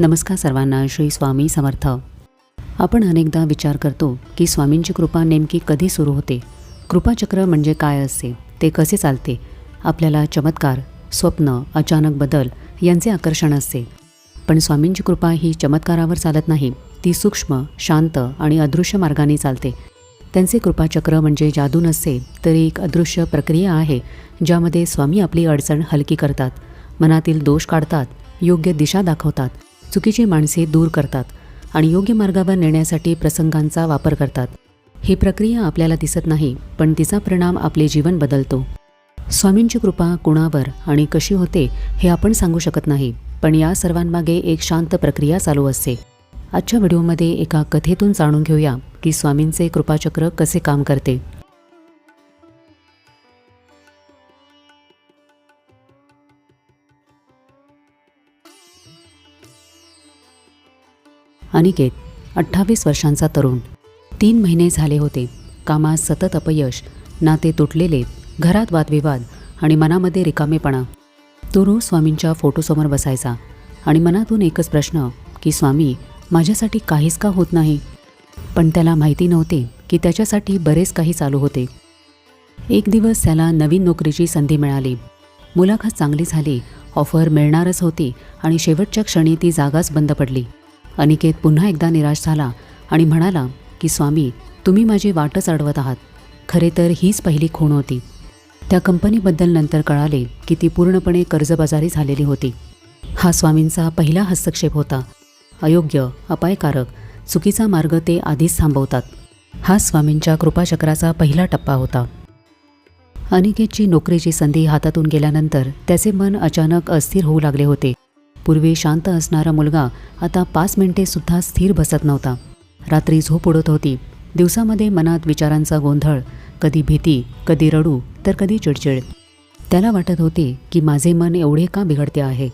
नमस्कार सर्वांना श्री स्वामी समर्थ. आपण अनेकदा विचार करतो की स्वामींची कृपा नेमकी कधी सुरू होते? कृपाचक्र म्हणजे काय असते? ते कसे चालते? आपल्याला चमत्कार स्वप्न अचानक बदल यांचे आकर्षण असते. पण स्वामींची कृपा ही चमत्कारावर चालत नाही. ती सूक्ष्म शांत आणि अदृश्य मार्गाने चालते. त्यांचे कृपाचक्र म्हणजे जादू नसते तरी एक अदृश्य प्रक्रिया आहे ज्यामध्ये स्वामी आपली अडचण हलकी करतात. मनातील दोष काढतात योग्य दिशा दाखवतात. चुकीची माणसे दूर करतात आणि योग्य मार्गावर नेण्यासाठी प्रसंगांचा वापर करतात. ही प्रक्रिया आपल्याला दिसत नाही पण तिचा परिणाम आपले जीवन बदलतो. स्वामींची कृपा कुणावर आणि कशी होते हे आपण सांगू शकत नाही पण या सर्वांमागे एक शांत प्रक्रिया चालू असते. आजच्या व्हिडिओमध्ये एका कथेतून जाणून घेऊया की स्वामींचे कृपाचक्र कसे काम करते. अनिकेत अठ्ठावीस वर्षांचा तरुण. तीन महिने झाले होते. कामात सतत अपयश. नाते तुटलेले. घरात वादविवाद आणि मनामध्ये रिकामेपणा. तो रोज स्वामींच्या फोटोसमोर बसायचा. आणि मनातून एकच प्रश्न की स्वामी माझ्यासाठी काहीच का होत नाही? पण त्याला माहिती नव्हते की त्याच्यासाठी बरेच काही चालू होते. एक दिवस त्याला नवीन नोकरीची संधी मिळाली. मुलाखत चांगली झाली ऑफर मिळणारच होती आणि शेवटच्या क्षणी ती जागाच बंद पडली. अनिकेत पुन्हा एकदा निराश झाला आणि म्हणाला की स्वामी तुम्ही माझी वाटच अडवत आहात. खरे तर हीच पहिली खूण होती. त्या कंपनीबद्दल नंतर कळाले की ती पूर्णपणे कर्जबाजारी झालेली होती. हा स्वामींचा पहिला हस्तक्षेप होता. अयोग्य अपायकारक चुकीचा मार्ग ते आधीच थांबवतात. हा स्वामींच्या कृपाचक्राचा पहिला टप्पा होता. अनिकेतची नोकरीची संधी हातातून गेल्यानंतर त्याचे मन अचानक अस्थिर होऊ लागले होते. पूर्वी शांत असणारा मुलगा आता पाच मिनिटे सुद्धा स्थिर बसत नव्हता. रात्री झोप उडत होती. दिवसामध्ये मनात विचारांचा गोंधळ कधी भीती कधी रडू तर कधी चिडचिड. त्याला वाटत होते की माझे मन एवढे का बिघडते आहे?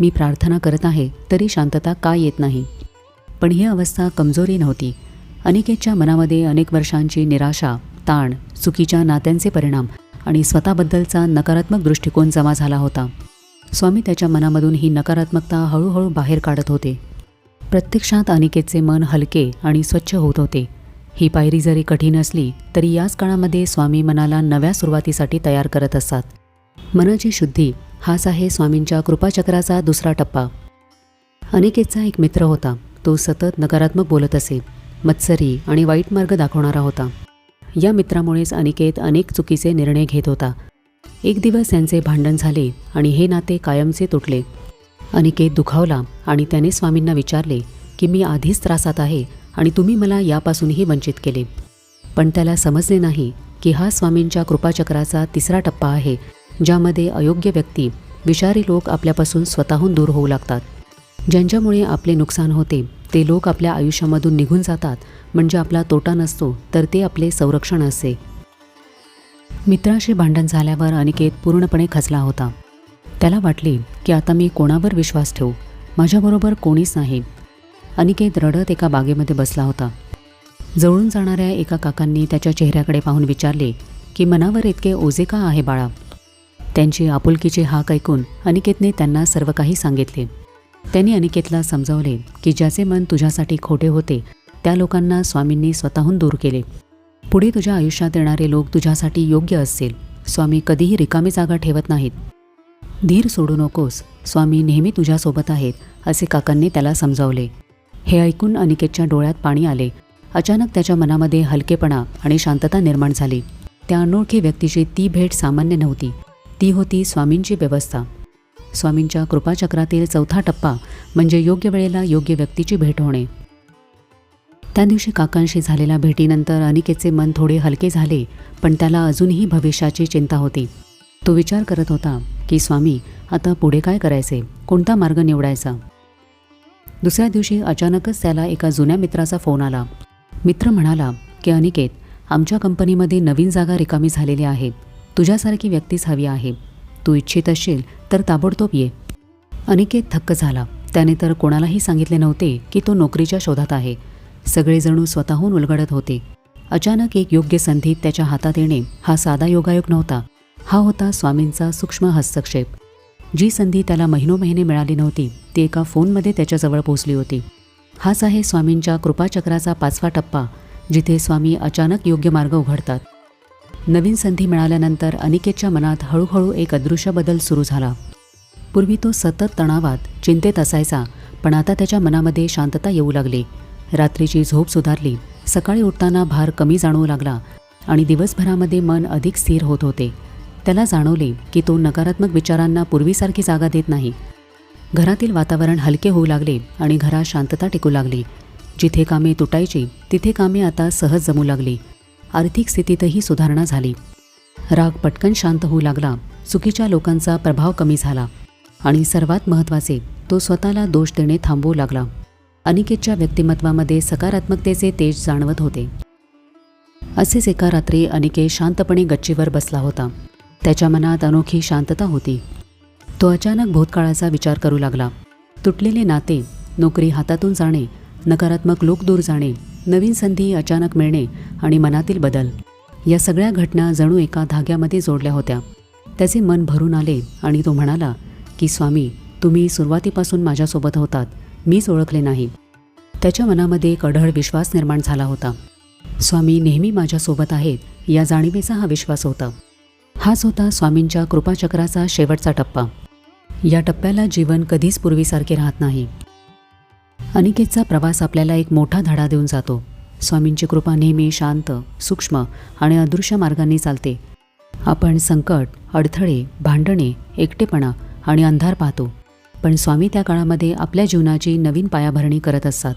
मी प्रार्थना करत आहे तरी शांतता का येत नाही? पण ही अवस्था कमजोरी नव्हती. अनिकेतच्या मनामध्ये अनेक वर्षांची निराशा ताण चुकीच्या नात्यांचे परिणाम आणि स्वतःबद्दलचा नकारात्मक दृष्टिकोन जमा झाला होता. स्वामी त्याच्या मनामधून ही नकारात्मकता हळूहळू बाहेर काढत होते. प्रत्यक्षात अनिकेतचे मन हलके आणि स्वच्छ होत होते. ही पायरी जरी कठीण असली तरी याच काळामध्ये स्वामी मनाला नव्या सुरुवातीसाठी तयार करत असतात. मनाची शुद्धी हाच आहे स्वामींच्या कृपाचक्राचा दुसरा टप्पा. अनिकेतचा एक मित्र होता. तो सतत नकारात्मक बोलत असे मत्सरी आणि वाईट मार्ग दाखवणारा होता. या मित्रामुळेच अनिकेत अनेक चुकीचे निर्णय घेत होता. एक दिवस त्यांचे भांडण झाले आणि हे नाते कायमचे तुटले. अनिकेत दुखावला आणि त्याने स्वामींना विचारले की मी आधीच त्रासात आहे आणि तुम्ही मला यापासूनही वंचित केले. पण त्याला समजले नाही की हा स्वामींच्या कृपाचक्राचा तिसरा टप्पा आहे ज्यामध्ये अयोग्य व्यक्ती विषारी लोक आपल्यापासून स्वतःहून दूर होऊ लागतात. ज्यांच्यामुळे आपले नुकसान होते ते लोक आपल्या आयुष्यामधून निघून जातात. म्हणजे आपला तोटा नसतो तर ते आपले संरक्षण असते मित्राशी भांडण झाल्यावर अनिकेत पूर्णपणे खचला होता. त्याला वाटले की आता मी कोणावर विश्वास ठेवू? माझ्याबरोबर कोणीच नाही. अनिकेत रडत एका बागेमध्ये बसला होता. जवळून जाणाऱ्या एका काकांनी त्याच्या चेहऱ्याकडे पाहून विचारले की मनावर इतके ओझे का आहे बाळा? त्यांची आपुलकीचे हाक ऐकून अनिकेतने त्यांना सर्व काही सांगितले. त्यांनी अनिकेतला समजावले की ज्याचे मन तुझ्यासाठी खोटे होते त्या लोकांना स्वामींनी स्वतःहून दूर केले. पुढे तुझ्या आयुष्यात येणारे लोक तुझ्यासाठी योग्य असतील. स्वामी कधीही रिकामी जागा ठेवत नाहीत. धीर सोडू नकोस. स्वामी नेहमी तुझ्यासोबत आहेत असे काकांनी त्याला समजावले. हे ऐकून अनिकेतच्या डोळ्यात पाणी आले. अचानक त्याच्या मनामध्ये हलकेपणा आणि शांतता निर्माण झाली. त्या अनोळखी व्यक्तीची ती भेट सामान्य नव्हती. ती होती स्वामींची व्यवस्था. स्वामींच्या कृपाचक्रातील चौथा टप्पा म्हणजे योग्य वेळेला योग्य व्यक्तीची भेट होणे. त्या दिवशी काकांशी झालेल्या भेटीनंतर अनिकेतचे मन थोडे हलके झाले पण त्याला अजूनही भविष्याची चिंता होती. तो विचार करत होता की स्वामी आता पुढे काय करायचे? कोणता मार्ग निवडायचा? दुसऱ्या दिवशी अचानकच त्याला एका जुन्या मित्राचा फोन आला. मित्र म्हणाला की अनिकेत आमच्या कंपनीमध्ये नवीन जागा रिकामी झालेली आहे. तुझ्यासारखी व्यक्तीच हवी आहे. तू इच्छित असशील तर ताबडतोब ये. अनिकेत थक्क झाला. त्याने तर कोणालाही सांगितले नव्हते की तो नोकरीच्या शोधात आहे. सगळेजणू स्वतःहून उलगडत होते. अचानक एक योग्य संधी त्याच्या हातात येणे हा साधा योगायोग नव्हता. हा होता स्वामींचा सूक्ष्म हस्तक्षेप. जी संधी त्याला महिनो महिने मिळाली नव्हती ती एका फोनमध्ये त्याच्याजवळ पोहोचली होती. हाच आहे स्वामींच्या कृपाचक्राचा पाचवा टप्पा जिथे स्वामी अचानक योग्य मार्ग उघडतात. नवीन संधी मिळाल्यानंतर अनिकेतच्या मनात हळूहळू एक अदृश्य बदल सुरू झाला. पूर्वी तो सतत तणावात चिंतेत असायचा पण आता त्याच्या मनामध्ये शांतता येऊ लागली. रात्रीची झोप सुधारली. सकाळी उठताना भार कमी जाणवू लागला आणि दिवसभरामध्ये मन अधिक स्थिर होत होते. त्याला जाणवले की तो नकारात्मक विचारांना पूर्वीसारखी जागा देत नाही. घरातील वातावरण हलके होऊ लागले आणि घरात शांतता टिकू लागली. जिथे कामे तुटायची तिथे कामे आता सहज जमू लागली. आर्थिक स्थितीतही सुधारणा झाली. राग पटकन शांत होऊ लागला. चुकीच्या लोकांचा प्रभाव कमी झाला. आणि सर्वात महत्त्वाचे तो स्वतःला दोष देणे थांबवू लागला. अनिकेतच्या व्यक्तिमत्वामध्ये सकारात्मकतेचे तेज जाणवत होते. असेच एका रात्री अनिकेत शांतपणे गच्चीवर बसला होता. त्याच्या मनात अनोखी शांतता होती. तो अचानक भूतकाळाचा विचार करू लागला. तुटलेले नाते नोकरी हातातून जाणे नकारात्मक लोक दूर जाणे नवीन संधी अचानक मिळणे आणि मनातील बदल या सगळ्या घटना जणू एका धाग्यामध्ये जोडल्या होत्या. त्याचे मन भरून आले आणि तो म्हणाला की स्वामी तुम्ही सुरुवातीपासून माझ्यासोबत होतात. मीच ओळखले नाही. त्याच्या मनामध्ये एक अढळ विश्वास निर्माण झाला होता. स्वामी नेहमी माझ्यासोबत आहेत या जाणीवेचा हा विश्वास होता. हाच होता स्वामींच्या कृपाचक्राचा शेवटचा टप्पा. या टप्प्याला जीवन कधीच पूर्वीसारखे राहत नाही. अनिकेतचा प्रवास आपल्याला एक मोठा धडा देऊन जातो. स्वामींची कृपा नेहमी शांत सूक्ष्म आणि अदृश्य मार्गांनी चालते. आपण संकट अडथळे भांडणे एकटेपणा आणि अंधार पाहतो. पण स्वामी त्या काळामध्ये आपल्या जीवनाची नवीन पायाभरणी करत असतात.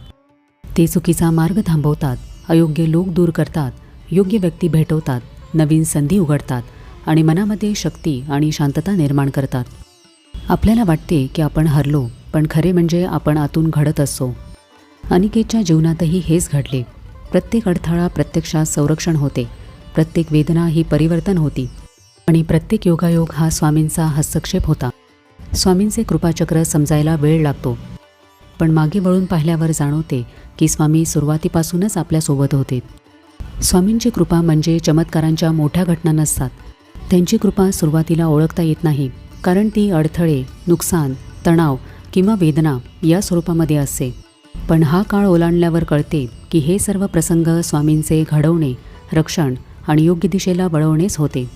ते चुकीचा मार्ग थांबवतात अयोग्य लोक दूर करतात योग्य व्यक्ती भेटवतात नवीन संधी उघडतात आणि मनामध्ये शक्ती आणि शांतता निर्माण करतात. आपल्याला वाटते की आपण हरलो पण खरे म्हणजे आपण आतून घडत असतो अनिकेतच्या जीवनातही हेच घडले. प्रत्येक अडथळा प्रत्यक्षात संरक्षण होते. प्रत्येक वेदना ही परिवर्तन होती. आणि प्रत्येक योगायोग हा स्वामींचा हस्तक्षेप होता. स्वामींचे कृपाचक्र समजायला वेळ लागतो. पण मागे वळून पाहिल्यावर जाणवते की स्वामी सुरुवातीपासूनच आपल्यासोबत होते. स्वामींची कृपा म्हणजे चमत्कारांच्या मोठ्या घटना नसतात. त्यांची कृपा सुरुवातीला ओळखता येत नाही कारण ती अडथळे नुकसान तणाव किंवा वेदना या स्वरूपामध्ये असते. पण हा काळ ओलांडल्यावर कळते की हे सर्व प्रसंग स्वामींचे घडवणे रक्षण आणि योग्य दिशेला वळवणेच होते.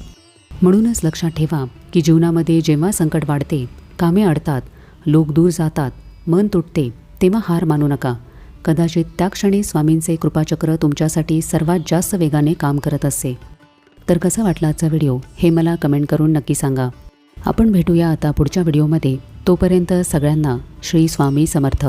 म्हणूनच लक्षात ठेवा की जीवनामध्ये जेव्हा संकट वाढते कामे अडतात लोक दूर जातात मन तुटते तेव्हा हार मानू नका. कदाचित त्या क्षणी स्वामींचे कृपाचक्र तुमच्यासाठी सर्वात जास्त वेगाने काम करत असते तर कसा वाटला आजचा व्हिडिओ? हे मला कमेंट करून नक्की सांगा. आपण भेटूया आता पुढच्या व्हिडिओमध्ये. तोपर्यंत सगळ्यांना श्री स्वामी समर्थ.